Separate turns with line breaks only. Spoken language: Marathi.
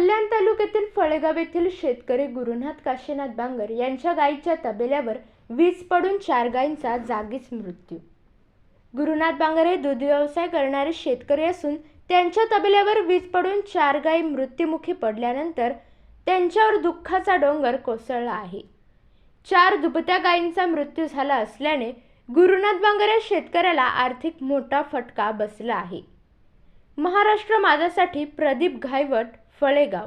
कल्याण तालुक्यातील फळेगाव येथील शेतकरी गुरुनाथ काशीनाथ बांगर यांच्या गायीच्या तबेल्यावर वीज पडून चार गायींचा जागीच मृत्यू. गुरुनाथ बांगर हे दूध व्यवसाय करणारे शेतकरी असून त्यांच्या तबेल्यावर वीज पडून चार गायी मृत्युमुखी पडल्यानंतर त्यांच्यावर दुःखाचा डोंगर कोसळला आहे. चार दुभत्या गायींचा मृत्यू झाला असल्याने गुरुनाथ बांगर या शेतकऱ्याला आर्थिक मोठा फटका बसला आहे. महाराष्ट्र माझ्यासाठी प्रदीप घायवट फळेगाव.